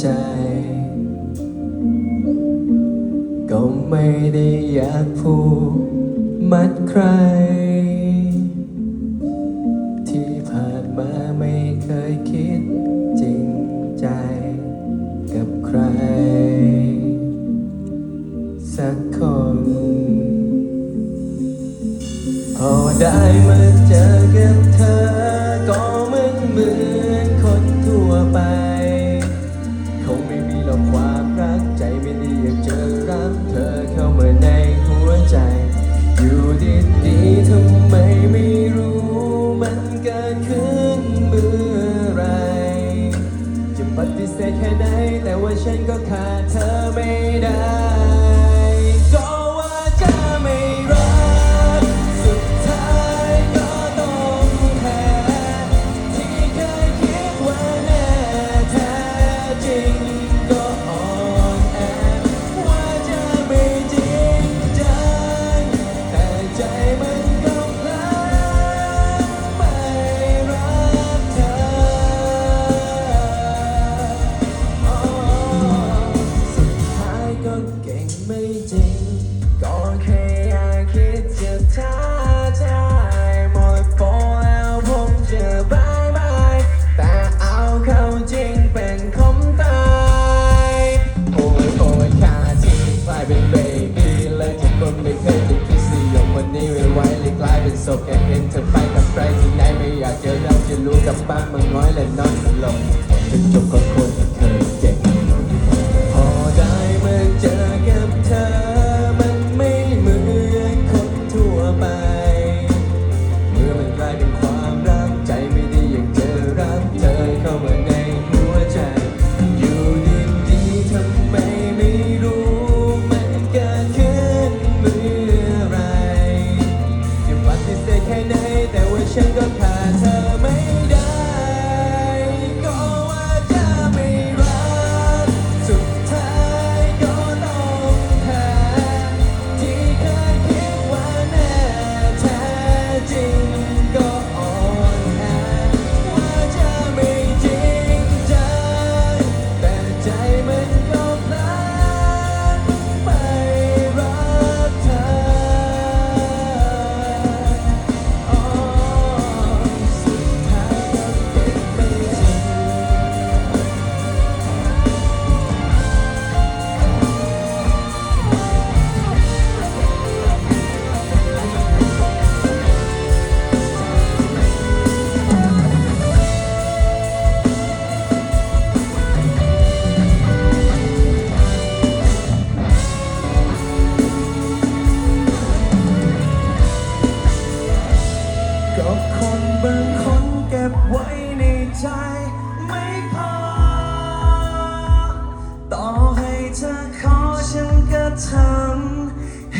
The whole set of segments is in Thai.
ใจ ก็ไม่ได้อยากผูกมัดใคร ที่ผ่านมาไม่เคยคิดจริงใจกับใคร สักคน พอได้มาเจอกับเธอ พิเศษแค่ไหน แต่ว่าฉันก็ขาดเธอไม่ได้ and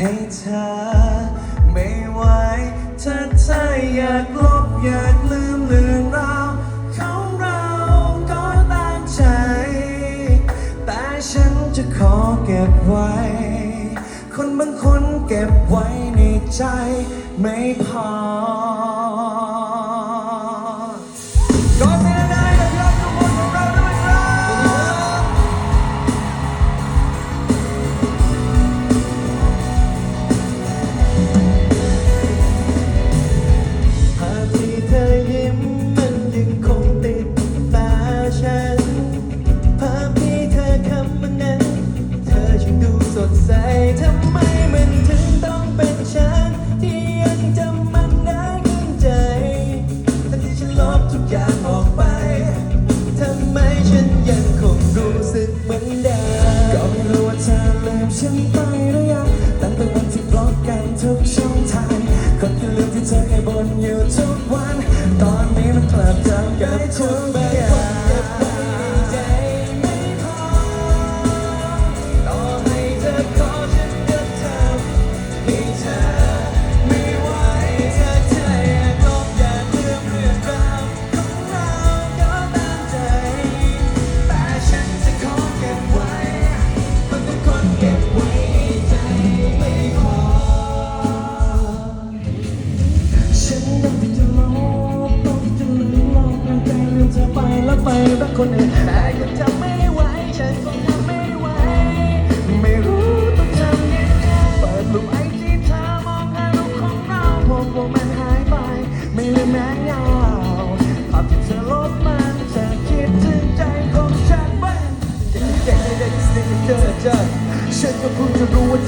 ให้เธอไม่ไหวถ้าเธออยากลบอยากลืมเรื่องราวของเราก็ตามใจ แต่ฉันจะขอเก็บไว้ คนบางคนเก็บไว้ในใจไม่พอ ฉัภาพที่เธอคำมันนั้น เธอช่าดูสดใสทำไมมันถึงต้องเป็นฉัน ที่ยังจำมันได้ขึ้นใจทั้ที่ฉันลบทุกอย่างออกไปทำไมฉันยังคงรู้สึกเหมือนเดิมก็ไม่รู้ว่าเธอลืมฉันไปรืยังตั้งแต่วัที่บลอกกันทุกช่องทางคนที่ลืมที่เธอเยบ่นอยู่ทุกวัน ตอนนี้มันกลับจำได้ทุก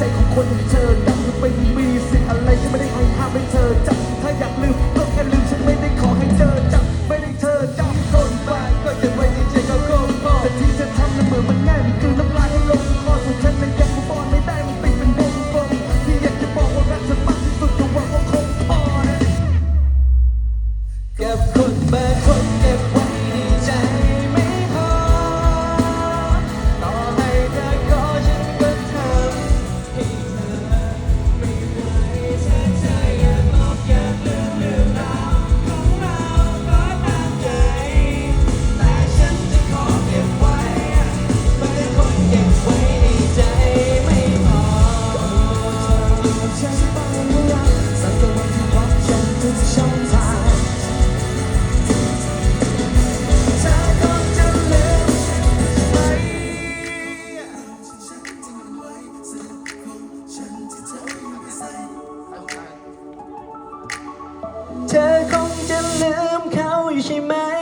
ใจของคนเธอ ลืมเขาอยู่ใช่ไหม